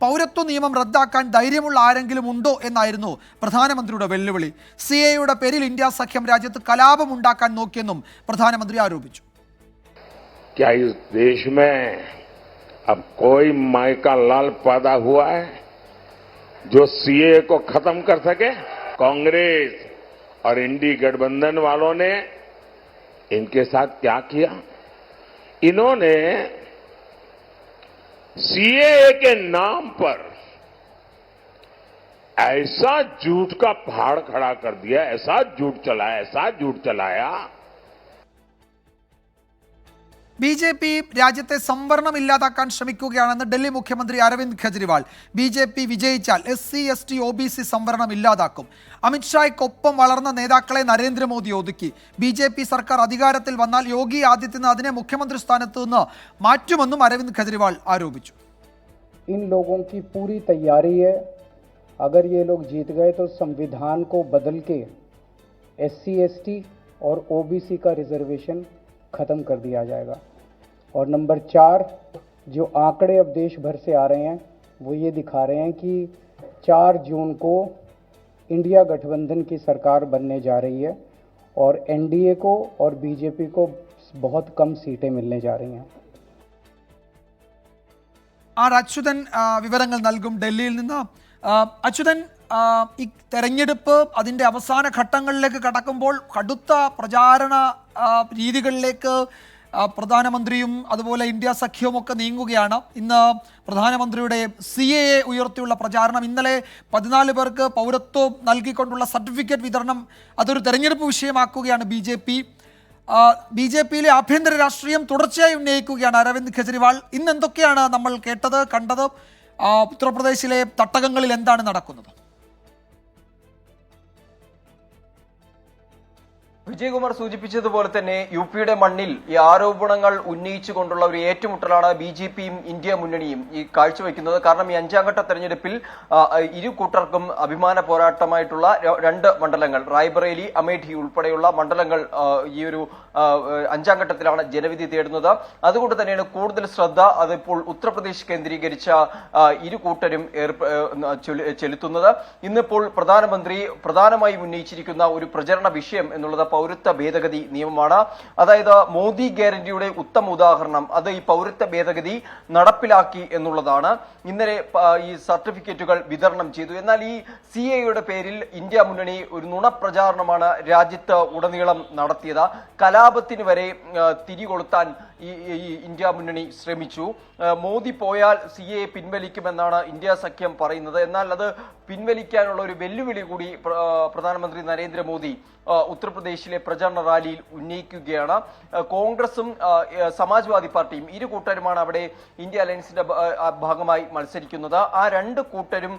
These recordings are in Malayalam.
പൗരത്വ നിയമം റദ്ദാക്കാൻ ധൈര്യമുള്ള ആരെങ്കിലും ഉണ്ടോ എന്നായിരുന്നു പ്രധാനമന്ത്രിയുടെ വെല്ലുവിളി സി എയുടെ പേരിൽ ഇന്ത്യ സഖ്യം രാജ്യത്ത് കലാപമുണ്ടാക്കാൻ നോക്കിയെന്നും പ്രധാനമന്ത്രി ആരോപിച്ചു क्या इस देश में अब कोई मायका लाल पैदा हुआ है जो सीए को खत्म कर सके कांग्रेस और इंडी गठबंधन वालों ने इनके साथ क्या किया इन्होंने सीए के नाम पर ऐसा झूठ का पहाड़ खड़ा कर दिया, ऐसा झूठ चलाया, ऐसा झूठ चलाया ബി ജെ പി രാജ്യത്തെ സംവരണം ഇല്ലാതാക്കാൻ ശ്രമിക്കുകയാണെന്ന് ഡൽഹി മുഖ്യമന്ത്രി Arvind Kejriwal B J P വിജയിച്ചാൽ S C S T O B C സംവരണം ഇല്ലാതാക്കും അമിത്ഷായ്ക്കൊപ്പം വളർന്ന നേതാക്കളെ നരേന്ദ്രമോദി ഒതുക്കി ബി ജെ പി സർക്കാർ അധികാരത്തിൽ വന്നാൽ യോഗി ആദിത്യനാഥിനെ മുഖ്യമന്ത്രി സ്ഥാനത്ത് നിന്ന് മാറ്റുമെന്നും അരവിന്ദ് കെജ്രിവാൾ ആരോപിച്ചു इन लोगों की पूरी तैयारी है अगर ये लोग जीत गए तो संविधान को बदल के एस सी एस टी और ओ बी सी का रिजर्वेशन ख़त्म कर दिया जाएगा और नंबर चार जो आंकड़े अब देश भर से आ रहे हैं वो ये दिखा रहे हैं कि चार जून को इंडिया गठबंधन की सरकार बनने जा रही है और एनडीए को और बीजेपी को बहुत कम सीटें मिलने जा रही हैं ആർ അച്യുതൻ ആ, വിവരങ്ങൾ നൽകും ഡൽഹിയിൽ നിന്ന് ആ, അച്യുതൻ ആ, ഈ തെരഞ്ഞെടുപ്പ് അതിന്റെ അവസാന ഘട്ടങ്ങളിലേക്ക് കടക്കുമ്പോൾ കടുത്ത പ്രചാരണ രീതികളിലേക്ക് പ്രധാനമന്ത്രിയും അതുപോലെ ഇന്ത്യ സഖ്യവും ഒക്കെ നീങ്ങുകയാണ്. ഇന്ന് പ്രധാനമന്ത്രിയുടെ സി എ എ ഉയർത്തിയുള്ള പ്രചാരണം ഇന്നലെ പതിനാല് പേർക്ക് പൗരത്വം നൽകിക്കൊണ്ടുള്ള സർട്ടിഫിക്കറ്റ് വിതരണം അതൊരു തെരഞ്ഞെടുപ്പ് വിഷയമാക്കുകയാണ് B J P. B J പിയിലെ ആഭ്യന്തര രാഷ്ട്രീയം തുടർച്ചയായി ഉന്നയിക്കുകയാണ് അരവിന്ദ് കെജ്രിവാൾ. ഇന്ന് എന്തൊക്കെയാണ് നമ്മൾ കേട്ടത് കണ്ടത്? ഉത്തർപ്രദേശിലെ തട്ടകങ്ങളിൽ എന്താണ് നടക്കുന്നത്? വിജയകുമാർ സൂചിപ്പിച്ചതുപോലെ തന്നെ യു പിയുടെ മണ്ണിൽ ഈ ആരോപണങ്ങൾ ഉന്നയിച്ചുകൊണ്ടുള്ള ഒരു ഏറ്റുമുട്ടലാണ് ബി ജെ പിയും ഇന്ത്യ മുന്നണിയും ഈ കാഴ്ചവെക്കുന്നത്. കാരണം ഈ അഞ്ചാം ഘട്ട തെരഞ്ഞെടുപ്പിൽ ഇരു കൂട്ടർക്കും അഭിമാന പോരാട്ടമായിട്ടുള്ള രണ്ട് മണ്ഡലങ്ങൾ റായ്ബറേലി അമേഠി ഉൾപ്പെടെയുള്ള മണ്ഡലങ്ങൾ ഈ ഒരു അഞ്ചാം ഘട്ടത്തിലാണ് ജനവിധി തേടുന്നത്. അതുകൊണ്ട് തന്നെയാണ് കൂടുതൽ ശ്രദ്ധ അതിപ്പോൾ ഉത്തർപ്രദേശ് കേന്ദ്രീകരിച്ച ഇരു കൂട്ടരും ചെലുത്തുന്നത്. ഇന്നിപ്പോൾ പ്രധാനമന്ത്രി പ്രധാനമായും ഉന്നയിച്ചിരിക്കുന്ന ഒരു പ്രചരണ വിഷയം എന്നുള്ളത് പൗരത്വ ഭേദഗതി നിയമമാണ്. അതായത് മോദി ഗ്യാരണ്ടിയുടെ ഉത്തമ ഉദാഹരണം അത് ഈ പൗരത്വ ഭേദഗതി നടപ്പിലാക്കി എന്നുള്ളതാണ്. ഇന്നലെ ഈ സർട്ടിഫിക്കറ്റുകൾ വിതരണം ചെയ്തു. എന്നാൽ ഈ സി എയുടെ പേരിൽ ഇന്ത്യ മുന്നണി ഒരു നുണപ്രചാരണമാണ് രാജ്യത്ത് ഉടനീളം നടത്തിയത്. കലാപത്തിന് വരെ തിരികൊളുത്താൻ ഈ ഇന്ത്യ മുന്നണി ശ്രമിച്ചു. മോദി പോയാൽ സി എ പിൻവലിക്കുമെന്നാണ് ഇന്ത്യ സഖ്യം പറയുന്നത്. എന്നാൽ അത് പിൻവലിക്കാനുള്ള ഒരു വെല്ലുവിളി കൂടി പ്രധാനമന്ത്രി നരേന്ദ്രമോദി ഉത്തർപ്രദേശിലെ പ്രചാരണ റാലിയിൽ ഉന്നയിക്കുകയാണ്. കോൺഗ്രസും സമാജ്വാദി പാർട്ടിയും ഇരു കൂട്ടരുമാണ് അവിടെ ഇന്ത്യ അലയൻസിന്റെ ഭാഗമായി മത്സരിക്കുന്നത്. ആ രണ്ട് കൂട്ടരും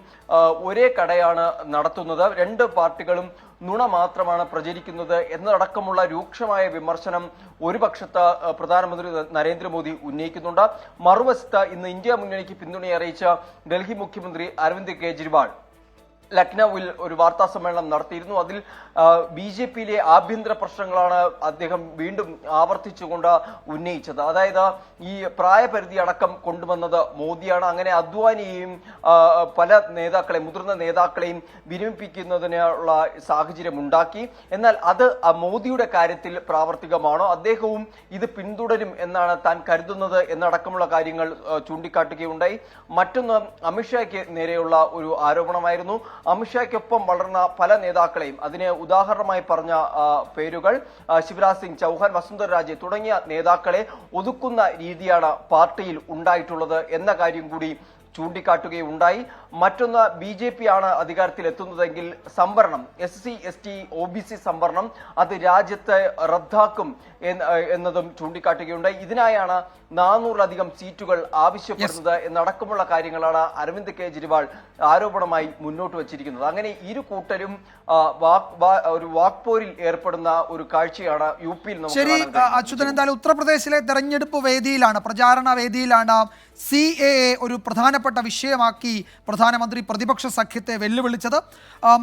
ഒരേ കടയാണ് നടത്തുന്നത്. രണ്ട് പാർട്ടികളും നുണ മാത്രമാണ് പ്രചരിക്കുന്നത് എന്നതടക്കമുള്ള രൂക്ഷമായ വിമർശനം ഒരു പക്ഷത്ത് പ്രധാനമന്ത്രി നരേന്ദ്രമോദി ഉന്നയിക്കുന്നുണ്ട്. മറുവശത്ത് ഇന്ന് ഇന്ത്യ മുന്നണിക്ക് പിന്തുണ അറിയിച്ച ഡൽഹി മുഖ്യമന്ത്രി അരവിന്ദ് കെജ്രിവാൾ ലക്നൌവിൽ ഒരു വാർത്താ സമ്മേളനം നടത്തിയിരുന്നു. അതിൽ ബി ജെ പിയിലെ ആഭ്യന്തര പ്രശ്നങ്ങളാണ് അദ്ദേഹം വീണ്ടും ആവർത്തിച്ചുകൊണ്ട് ഉന്നയിച്ചത്. അതായത് ഈ പ്രായപരിധി അടക്കം കൊണ്ടുവന്നത് മോദിയാണ്. അങ്ങനെ അദ്വാനിയെയും പല നേതാക്കളെ മുതിർന്ന നേതാക്കളെയും വിരമിപ്പിക്കുന്നതിനുള്ള സാഹചര്യം ഉണ്ടാക്കി. എന്നാൽ അത് മോദിയുടെ കാര്യത്തിൽ പ്രാവർത്തികമാണോ? അദ്ദേഹവും ഇത് പിന്തുടരും എന്നാണ് താൻ കരുതുന്നത് എന്നടക്കമുള്ള കാര്യങ്ങൾ ചൂണ്ടിക്കാട്ടുകയുണ്ടായി. മറ്റൊന്ന് അമിത്ഷായ്ക്ക് നേരെയുള്ള ഒരു ആരോപണമായിരുന്നു. അമിത്ഷായ്ക്കൊപ്പം വളർന്ന പല നേതാക്കളെയും. അതിന് ഉദാഹരണമായി പറഞ്ഞ പേരുകൾ ശിവരാജ് സിംഗ് ചൗഹാൻ വസുന്ധര രാജെ തുടങ്ങിയ നേതാക്കളെ ഒതുക്കുന്ന രീതിയാണ് പാർട്ടിയിൽ ഉണ്ടായിട്ടുള്ളത് എന്ന കാര്യം കൂടി ചൂണ്ടിക്കാട്ടുകയുണ്ടായി മറ്റൊന്ന് ബി ജെ പി ആണ് അധികാരത്തിൽ എത്തുന്നതെങ്കിൽ സംവരണം S C S T O B C സംവരണം അത് രാജ്യത്തെ റദ്ദാക്കും എന്ന് എന്നതും ചൂണ്ടിക്കാട്ടുകയുണ്ടായി. ഇതിനായാണ് നാനൂറിലധികം സീറ്റുകൾ ആവശ്യപ്പെടുന്നത് എന്നടക്കമുള്ള കാര്യങ്ങളാണ് അരവിന്ദ് കെജ്രിവാൾ ആരോപണമായി മുന്നോട്ട് വച്ചിരിക്കുന്നത്. അങ്ങനെ ഇരു കൂട്ടരും ഒരു വാക്പോരിൽ ഏർപ്പെടുന്ന ഒരു കാഴ്ചയാണ് യു പിയിൽ ശരി അച്യുതൻ എന്തായാലും ഉത്തർപ്രദേശിലെ തെരഞ്ഞെടുപ്പ് വേദിയിലാണ് പ്രചാരണ വേദിയിലാണ് സി എ പ്രധാന ഒരു പ്രധാനപ്പെട്ട വിഷയമാക്കി പ്രധാനമന്ത്രി പ്രതിപക്ഷ സഖ്യത്തെ വെല്ലുവിളിച്ചത്.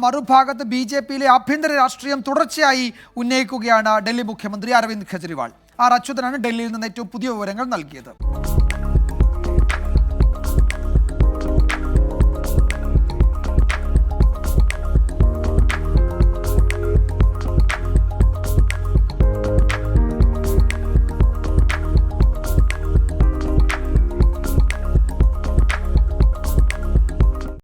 മറുഭാഗത്ത് ബി ജെ പിയിലെ ആഭ്യന്തര രാഷ്ട്രീയം തുടർച്ചയായി ഉന്നയിക്കുകയാണ് ഡൽഹി മുഖ്യമന്ത്രി അരവിന്ദ് കെജ്രിവാൾ. ആർ അച്യുതനാണ് ഡൽഹിയിൽ നിന്ന് ഏറ്റവും പുതിയ വിവരങ്ങൾ നൽകിയത്.